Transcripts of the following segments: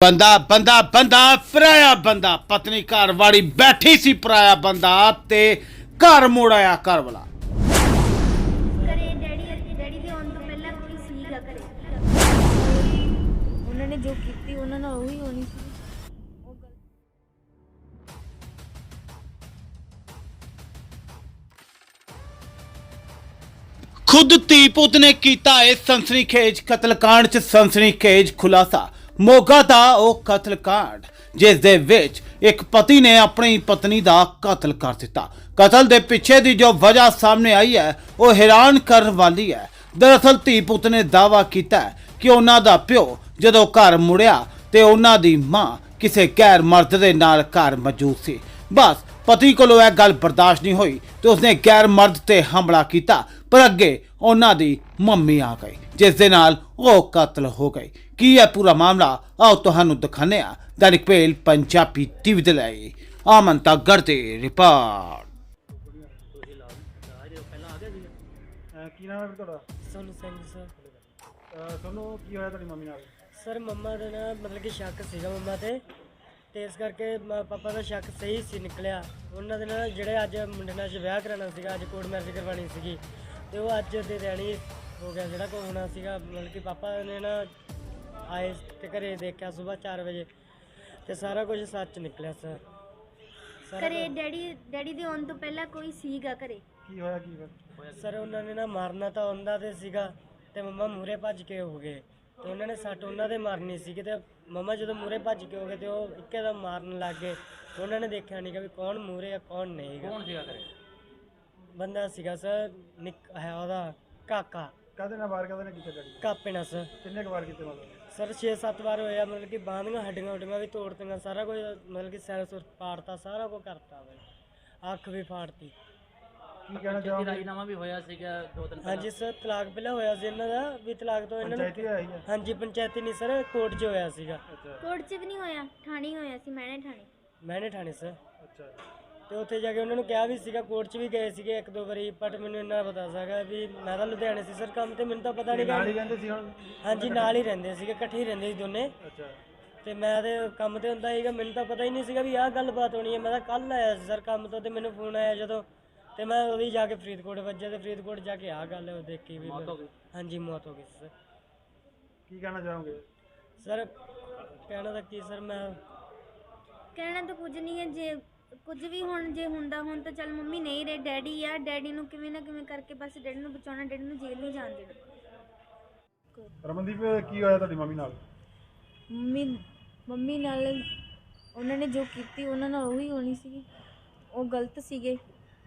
ਬੰਦਾ ਬੰਦਾ ਬੰਦਾ ਪਰਾਇਆ ਬੰਦਾ। ਪਤਨੀ ਘਰ ਵਾਲੀ ਬੈਠੀ ਸੀ ਪਰਾਇਆ ਬੰਦਾ ਤੇ ਘਰ ਮੁੜ ਆਇਆ ਘਰ ਵਾਲਾ। ਘਰੇ ਡੈਡੀ ਡੈਡੀ ਦੇ ਆਉਣ ਤੋਂ ਪਹਿਲਾਂ ਕੋਈ ਸੀਗਾ ਘਰੇ ਉਹਨਾਂ ਨੇ ਜੋ ਕੀਤੀ ਉਹਨਾਂ ਨਾਲ ਉਹੀ ਹੋਣੀ ਸੀ। ਉਹ ਗਲਤ ਖੁਦ ਧੀ ਪੁੱਤ ਨੇ ਕੀਤਾ ਇਹ ਸਨਸਨੀਖੇਜ ਕਤਲकांड ਚ ਸਨਸਨੀਖੇਜ ਖੁਲਾਸਾ। ਮੋਗਾ ਦਾ ਉਹ ਕਤਲकांड ਜਿਸ ਦੇ ਵਿੱਚ ਇੱਕ ਪਤੀ ਨੇ ਆਪਣੀ ਪਤਨੀ ਦਾ ਕਤਲ ਕਰ ਦਿੱਤਾ। ਕਤਲ ਦੇ ਪਿੱਛੇ ਦੀ ਜੋ ਵਜ੍ਹਾ ਸਾਹਮਣੇ ਆਈ ਹੈ, ਉਹ ਹੈਰਾਨ ਕਰਨ ਵਾਲੀ ਹੈ। ਦਰਅਸਲ ਧੀ ਪੁੱਤ ਨੇ ਦਾਵਾ ਕੀਤਾ ਕਿ ਉਹਨਾਂ ਦਾ ਪਿਓ ਜਦੋਂ ਘਰ ਮੁੜਿਆ, ਤੇ ਉਹਨਾਂ ਦੀ ਮਾਂ ਕਿਸੇ ਗੈਰ ਮਰਦ ਦੇ ਨਾਲ ਘਰ ਮੌਜੂਦ ਸੀ। ਬਸ, ਪਤੀ ਕੋਲੋਂ ਇਹ ਗੱਲ ਬਰਦਾਸ਼ਤ ਨਹੀਂ ਹੋਈ ਤੇ ਉਸਨੇ ਗੈਰ ਮਰਦ ਤੇ ਹਮਲਾ ਕੀਤਾ, ਪਰ ਅੱਗੇ ਉਹਨਾਂ ਦੀ ਮੰਮੀ ਆ ਗਈ, ਜਿਸ ਦੇ ਨਾਲ ਉਹ ਕਤਲ ਹੋ ਗਈ ਕੀ ਹੈ ਪੂਰਾ ਮਾਮਲਾ? ਆਓ ਤੁਹਾਨੂੰ ਦਿਖਾਉਂਦੇ ਹਾਂ। ਦੈਨਿਕ ਪੇਲ ਪੰਜਾਬੀ ਟੀਵੀ ਦੇ ਲਈ। ਆਮਨ ਤੱਗੜ ਦੀ ਰਿਪੋਰਟ। ਅਹ ਕੀ ਨਾਮ ਹੈ ਤੁਹਾਡਾ? ਸੋਨੂੰ ਸਿੰਘ ਸਰ। ਅਹ ਤੁਹਾਨੂੰ ਕੀ ਹੋਇਆ ਤੁਹਾਡੀ ਮੰਮੀ ਨਾਲ? ਸਰ ਮੰਮਾ ਦੇ ਨਾ ਮਤਲਬ ਕਿ ਸ਼ੱਕ ਸੀਗਾ ਮੰਮਾ ਤੇ। ਤੇ ਇਸ ਕਰਕੇ ਮ- ਪਾਪਾ ਦਾ ਸ਼ੱਕ ਸਹੀ ਸੀ ਨਿਕਲਿਆ। ਉਹਨਾਂ ਦੇ ਨਾਲ ਜਿਹੜੇ ਅੱਜ ਮੁੰਡੇ ਨਾਲ ਅੱਜ ਵਿਆਹ ਕਰਾਉਣਾ ਸੀਗਾ ਅੱਜ ਕੋਰਟ ਮੈਰਿਜ ਕਰਵਾਉਣੀ ਸੀਗੀ ਤੇ ਉਹ ਅੱਜ ਦੇ ਦਿਹਾੜੀ ਹੋ ਗਿਆ ਜਿਹੜਾ ਕੋ ਹੋਣਾ ਸੀਗਾ ਮਤਲਬ ਕਿ ਪਾਪਾ ਨੇ ਨਾ ਆਏ ਤੇ ਘਰੇ ਦੇਖਿਆ ਸਵੇਰ 4 ਵਜੇ ਤੇ ਸਾਰਾ ਕੁਝ ਸੱਚ ਨਿਕਲਿਆ ਸਰ। ਸਾਰਾ ਘਰੇ ਡੈਡੀ ਡੈਡੀ ਦੇ ਆਉਣ ਤੋਂ ਪਹਿਲਾਂ ਕੋਈ ਸੀਗਾ ਘਰੇ? ਕੀ ਹੋਇਆ ਕੀ ਕੁਝ- ਸਰ ਉਹਨਾਂ ਨੇ ਨਾ ਮਾਰਨਾ ਤਾਂ ਉਹਨਾਂ ਤੇ ਸੀਗਾ ਤੇ ਮੰਮਾ ਮੂਰੇ ਭੱਜ ਕੇ ਹੋ ਗਏ ਤੇ ਉਹਨਾਂ ਨੇ ਸੱਟ ਉਹਨਾਂ ਦੇ ਮਾਰਨੀ ਸੀ ਤੇ ਮੰਮਾ ਜਦੋਂ ਮੂਰੇ ਭੱਜ ਕੇ ਹੋ ਗਏ ਤੇ ਉਹ ਇੱਕੇ ਦਾ ਮਾਰਨ ਲੱਗ ਗਏ। ਤੇ ਉਹਨਾਂ ਨੇ ਦੇਖਿਆ ਨਹੀਂ ਕਿ ਵੀ ਕੌਣ ਮੂਰੇ ਆ ਕੌਣ ਨਹੀਂ ਕੌਣ ਸੀਗਾ ਬੰਦਾ ਸੀਗਾ ਸਰ ਨਿੱਕ ਹੈ ਉਹਦਾ ਕਾਕਾ। ਕਾਹਦੇ ਨਾਲ ਵਾਰ ਕਾਹਦੇ ਨਾਲ ਕੀਤਾ ਡੈਡੀ ਕਾਪੇ ਨਾਲ ਸਰ। ਕਿੰਨੇ ਕੁ ਵਾਰ ਕੀਤੇ ਮਤਲਬ? ਸਰ 6-7 ਵਾਰ ਹੋਇਆ ਮਤਲਬ ਕਿ ਬਾਂਦੀਆਂ ਹੱਡੀਆਂ ਹੁੱਡੀਆਂ ਵੀ ਤੋੜਤੀਆਂ ਸਾਰਾ ਕੁਝ ਮਤਲਬ ਕਿ ਸੈਰ ਸੁਰ ਪਾੜਤਾ ਸਾਰਾ ਕੁਝ ਕਰਤਾ ਬਈ ਅੱਖ ਵੀ ਫਾੜਤੀ। ਕੀ ਕਹਿਣਾ ਚਾਹੋਗੇ? ਰਾਜੀਨਾਮਾ ਵੀ ਹੋਇਆ ਸੀਗਾ ਦੋ ਦਿਨ ਹਾਂਜੀ ਸਰ ਤਲਾਕ ਪਹਿਲਾਂ ਹੋਇਆ ਸੀ ਇਹਨਾਂ ਦਾ ਵੀ ਤਲਾਕ ਤੋਂ ਇਹਨਾਂ ਪੰਚਾਇਤੀ ਨੂੰ ਆਈ ਹੈ ਹਾਂਜੀ ਪੰਚਾਇਤੀ ਨਹੀਂ ਸਰ ਕੋਰਟ 'ਚ ਹੋਇਆ ਸੀਗਾ। ਅੱਛਾ। ਕੋਰਟ 'ਚ ਵੀ ਨਹੀਂ ਹੋਇਆ ਠਾਣੀ ਹੋਇਆ ਸੀ ਮੈਨੇ ਠਾਣੀ ਮੈਨੇ ਠਾਣੇ ਸਰ। ਅੱਛਾ। ਤੇ ਉੱਥੇ ਜਾ ਕੇ ਉਹਨਾਂ ਨੂੰ ਕਿਹਾ ਵੀ ਸੀਗਾ ਕੋਰਟ 'ਚ ਵੀ ਗਏ ਸੀਗੇ ਇੱਕ ਦੋ ਵਾਰੀ ਬਟ ਮੈਨੂੰ ਇੰਨਾ ਪਤਾ ਸੀਗਾ ਵੀ ਮੈਂ ਤਾਂ ਲੁਧਿਆਣੇ ਸੀ ਸਰ ਕੰਮ ਤੇ ਮੈਨੂੰ ਤਾਂ ਪਤਾ ਨਹੀਂ ਨਾਲ ਹੀ ਰਹਿੰਦੇ ਸੀ ਹੁਣ? ਹਾਂਜੀ ਨਾਲ ਹੀ ਰਹਿੰਦੇ ਸੀਗੇ ਇਕੱਠੇ ਹੀ ਰਹਿੰਦੇ ਸੀ ਦੋਨੇ। ਅੱਛਾ। ਤੇ ਮੈਂ ਤੇ ਕੰਮ ਤੇ ਹੁੰਦਾ ਸੀਗਾ ਮੈਨੂੰ ਤਾਂ ਪਤਾ ਹੀ ਨਹੀਂ ਸੀਗਾ ਵੀ ਆਹ ਗੱਲਬਾਤ ਹੋਣੀ ਹੈ। ਮੈਂ ਤਾਂ ਕੱਲ ਆਇਆ ਸੀ ਸਰ ਕੰਮ ਤੋਂ ਤੇ ਮੈਨੂੰ ਫੋਨ ਆਇਆ ਜਦੋਂ। ਤੇ ਮੈਂ ਉਹਦੀ ਜਾ ਕੇ ਫਰੀਦਕੋਟ ਵੱਜਿਆ ਤੇ ਫਰੀਦਕੋਟ ਜਾ ਕੇ ਆਹ ਗੱਲ ਦੇਖੀ ਵੀ ਹਾਂਜੀ ਮੌਤ ਹੋ ਗਈ ਸੀ ਸਰ ਕੀ ਕਹਿਣਾ ਚਾਹੋਗੇ? ਸਰ ਕਹਿਣਾ ਤਾਂ ਕੀ ਸਰ ਮੈਂ ਕਹਿਣਾ ਤਾਂ ਕੁਝ ਨਹੀਂ ਹੈ ਜੇ ਕੁਝ ਵੀ ਹੁਣ ਜੇ ਹੁੰਦਾ ਹੁਣ ਤਾਂ ਚੱਲ ਮੰਮੀ ਨਹੀਂ ਰਹੇ ਡੈਡੀ ਆ ਡੈਡੀ ਨੂੰ ਕਿਵੇਂ ਨਾ ਕਿਵੇਂ ਕਰਕੇ ਬਸ ਡੈਡੀ ਨੂੰ ਬਚਾਉਣਾ ਡੈਡੀ ਨੂੰ ਜੇਲ੍ਹ ਨਹੀਂ ਜਾਣ ਦੇਣਾ। ਰਮਨਦੀਪ ਕੀ ਹੋਇਆ ਤੁਹਾਡੀ ਮੰਮੀ ਨਾਲ? ਮੰਮੀ ਮੰਮੀ ਨਾਲ ਉਹਨਾਂ ਨੇ ਜੋ ਕੀਤੀ ਉਹਨਾਂ ਨਾਲ ਉਹੀ ਹੋਣੀ ਸੀਗੀ। ਉਹ ਗਲਤ ਸੀਗੇ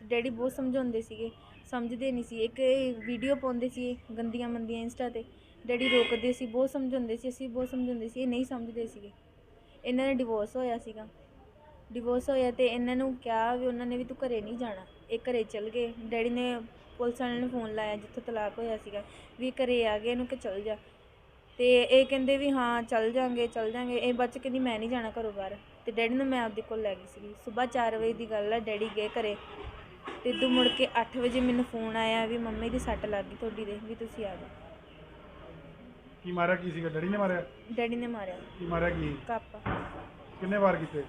ਡੈਡੀ ਬਹੁਤ ਸਮਝਾਉਂਦੇ ਸੀਗੇ ਸਮਝਦੇ ਨਹੀਂ ਸੀ। ਇੱਕ ਵੀਡੀਓ ਪਾਉਂਦੇ ਸੀ ਗੰਦੀਆਂ ਮੰਦੀਆਂ ਇੰਸਟਾ ਤੇ। ਡੈਡੀ ਰੋਕਦੇ ਸੀ ਬਹੁਤ ਸਮਝਾਉਂਦੇ ਸੀ ਅਸੀਂ ਬਹੁਤ ਸਮਝਾਉਂਦੇ ਸੀ ਇਹ ਨਹੀਂ ਸਮਝਦੇ ਸੀਗੇ। ਇਹਨਾਂ ਦਾ ਡਿਵੋਰਸ ਹੋਇਆ ਸੀਗਾ। ਡਿਵੋਰਸ ਹੋਇਆ ਤੇ ਇਹਨਾਂ ਨੂੰ ਕਿਹਾ ਵੀ ਉਹਨਾਂ ਨੇ ਵੀ ਤੂੰ ਘਰੇ ਨਹੀਂ ਜਾਣਾ। ਇਹ ਘਰੇ ਚਲ ਗਏ। ਡੈਡੀ ਨੇ ਪੁਲਿਸ ਵਾਲਿਆਂ ਨੂੰ ਫੋਨ ਲਾਇਆ ਜਿੱਥੋਂ ਤਲਾਕ ਹੋਇਆ ਸੀਗਾ ਵੀ ਘਰੇ ਆ ਗਏ ਇਹਨੂੰ ਕਿ ਚਲ ਜਾ। ਤੇ ਇਹ ਕਹਿੰਦੇ ਵੀ ਹਾਂ ਚੱਲ ਜਾਾਂਗੇ ਚੱਲ ਜਾਾਂਗੇ। ਇਹ ਬੱਚ ਕਹਿੰਦੀ ਮੈਂ ਨਹੀਂ ਜਾਣਾ ਘਰੋਂ ਬਾਹਰ। ਤੇ ਡੈਡੀ ਨੂੰ ਮੈਂ ਆਪਦੇ ਕੋਲ ਲੈ ਗਈ ਸੀ ਸਵੇਰ 4 ਵਜੇ ਦੀ ਗੱਲ ਆ ਡੈਡੀ ਗਏ ਘਰੇ। ਤੇ ਦੂ ਮੁੜ ਕੇ 8 ਵਜੇ ਮੈਨੂੰ ਫੋਨ ਆਇਆ ਵੀ ਮੰਮੀ ਦੀ ਸੱਟ ਲੱਗ ਗਈ ਤੁਹਾਡੀ ਦੇ ਵੀ ਤੁਸੀਂ ਆ ਜਾਓ। ਕੀ ਮਾਰਿਆ ਕੀ ਸੀਗਾ? ਡੈਡੀ ਨੇ ਮਾਰਿਆ? ਡੈਡੀ ਨੇ ਮਾਰਿਆ। ਕੀ ਮਾਰਿਆ ਕੀ? ਕਾਪਾ ਕਿੰਨੇ ਵਾਰ ਕੀਤੇ?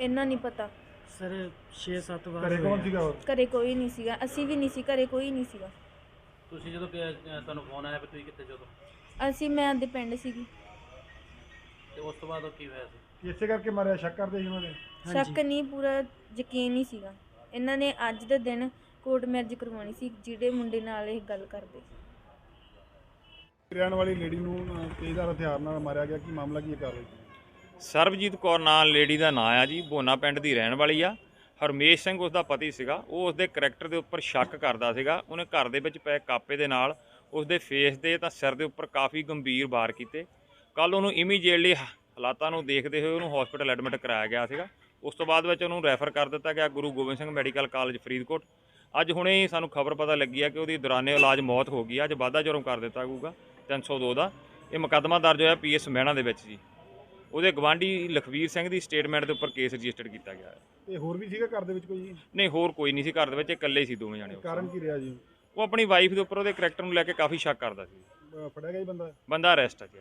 ਇੰਨਾ ਨਹੀਂ ਪਤਾ। ਸਰ 6-7 ਵਾਰ ਘਰੇ ਕੌਣ ਹੋਇਆ। ਸੀਗਾ ਹੋਰ ਘਰੇ ਕੋਈ ਨਹੀਂ ਸੀਗਾ। ਅਸੀਂ ਵੀ ਨਹੀਂ ਸੀ ਘਰੇ ਕੋਈ ਨਹੀਂ ਸੀਗਾ। ਤੁਸੀਂ ਜਦੋਂ ਕਿ, ਅਹ, ਤੁਹਾਨੂੰ ਫੋਨ ਆਇਆ ਵੀ ਤੁਸੀਂ ਕਿੱਥੇ ਜਦੋਂ? ਅਸੀਂ ਮੈਂ ਆਪਦੇ ਪਿੰਡ ਸੀਗੀ। ਤੇ ਉਸ ਤੋਂ ਬਾਅਦ ਉਹ ਕੀ ਹੋਇਆ ਸੀ? ਇਸੇ ਕਰਕੇ ਮਾਰਿਆ ਸ਼ੱਕ ਕਰਦੇ ਸੀ ਉਹਨਾਂ ਨੇ ਸ਼ੱਕ ਨਹੀਂ ਪੂਰਾ ਯਕੀਨ ਨਹੀਂ ਸੀਗਾ। ਇਹਨਾਂ ਨੇ ਅੱਜ ਦੇ ਦਿਨ ਕੋਰਟ ਮੈਰਿਜ ਕਰਵਾਉਣੀ ਸੀ ਜਿਹੜੇ ਮੁੰਡੇ ਨਾਲ ਇਹ ਗੱਲ ਕਰਦੇ ਸੀ। ਰਹਿਣ ਵਾਲੀ ਲੇਡੀ ਨੂੰ ਤੇਜ਼ਧਾਰ ਹਥਿਆਰ ਨਾਲ ਮਾਰਿਆ ਗਿਆ। ਕੀ ਮਾਮਲਾ ਕੀ ਹੈ ਕਾਰਵਾਈ? ਸਰਬਜੀਤ ਕੌਰ ਨਾਂ ਲੇਡੀ ਦਾ ਨਾਂ ਆ ਜੀ, ਬੋਨਾ ਪਿੰਡ ਦੀ ਰਹਿਣ ਵਾਲੀ ਆ। ਹਰਮੇਸ਼ ਸਿੰਘ ਉਸ ਦਾ ਪਤੀ ਸੀਗਾ। ਉਹ ਉਸ ਦੇ ਕਰੈਕਟਰ ਦੇ ਉੱਪਰ ਸ਼ੱਕ ਕਰਦਾ ਸੀਗਾ। ਉਹਨੇ ਘਰ ਦੇ ਵਿੱਚ ਪਏ ਕਾਪੇ ਦੇ ਨਾਲ ਉਸ ਦੇ ਫੇਸ ਦੇ ਤਾਂ ਸਿਰ ਦੇ ਉੱਪਰ ਕਾਫੀ ਗੰਭੀਰ ਵਾਰ ਕੀਤੇ। ਕੱਲ ਉਹਨੂੰ ਇਮੀਡੀਏਟਲੀ ਹਾਲਾਤਾਂ ਨੂੰ ਦੇਖਦੇ ਹੋਏ ਉਹਨੂੰ ਹਸਪੀਟਲ ਐਡਮਿਟ ਕਰਾਇਆ ਗਿਆ ਸੀਗਾ। ਉਸ ਤੋਂ ਬਾਅਦ ਵਿੱਚ ਉਹਨੂੰ ਰੈਫਰ ਕਰ ਦਿੱਤਾ ਗਿਆ ਗੁਰੂ ਗੋਬਿੰਦ ਸਿੰਘ ਮੈਡੀਕਲ ਕਾਲਜ ਫਰੀਦਕੋਟ। ਅੱਜ ਹੁਣੇ ਸਾਨੂੰ ਖਬਰ ਪਤਾ ਲੱਗੀ ਆ ਕਿ ਉਹਦੀ ਦੌਰਾਨੇ ਇਲਾਜ ਮੌਤ ਹੋ ਗਈ ਆ। ਅੱਜ ਵਾਧਾ ਜੁਰਮ ਕਰ ਦਿੱਤਾ ਜਾਊਗਾ 302 ਦਾ ਇਹ ਮੁਕੱਦਮਾ ਦਰਜ ਹੋਇਆ ਪੀਐਸ ਮਹਿਣਾ ਦੇ ਵਿੱਚ ਜੀ। ਉਹਦੇ ਗਵਾਂਢੀ ਲਖਵੀਰ ਸਿੰਘ ਦੀ ਸਟੇਟਮੈਂਟ ਦੇ ਉੱਪਰ ਕੇਸ ਰਜਿਸਟਰ ਕੀਤਾ ਗਿਆ ਹੈ। ਤੇ ਹੋਰ ਵੀ ਸੀਗਾ ਘਰ ਦੇ ਵਿੱਚ ਕੋਈ? ਨਹੀਂ ਹੋਰ ਕੋਈ ਨਹੀਂ ਸੀ ਘਰ ਦੇ ਵਿੱਚ ਇਕੱਲੇ ਸੀ ਦੋਵੇਂ ਜਾਣੇ ਕਾਰਨ। ਕੀ ਰਿਹਾ ਜੀ? ਉਹ ਆਪਣੀ ਵਾਈਫ ਦੇ ਉੱਪਰ ਉਹਦੇ ਕਰੈਕਟਰ ਨੂੰ ਲੈ ਕੇ ਕਾਫੀ ਸ਼ੱਕ ਕਰਦਾ ਸੀ। ਫੜਿਆ ਗਿਆ ਜੀ ਬੰਦਾ? ਬੰਦਾ ਅਰੈਸਟ ਆ ਜੀ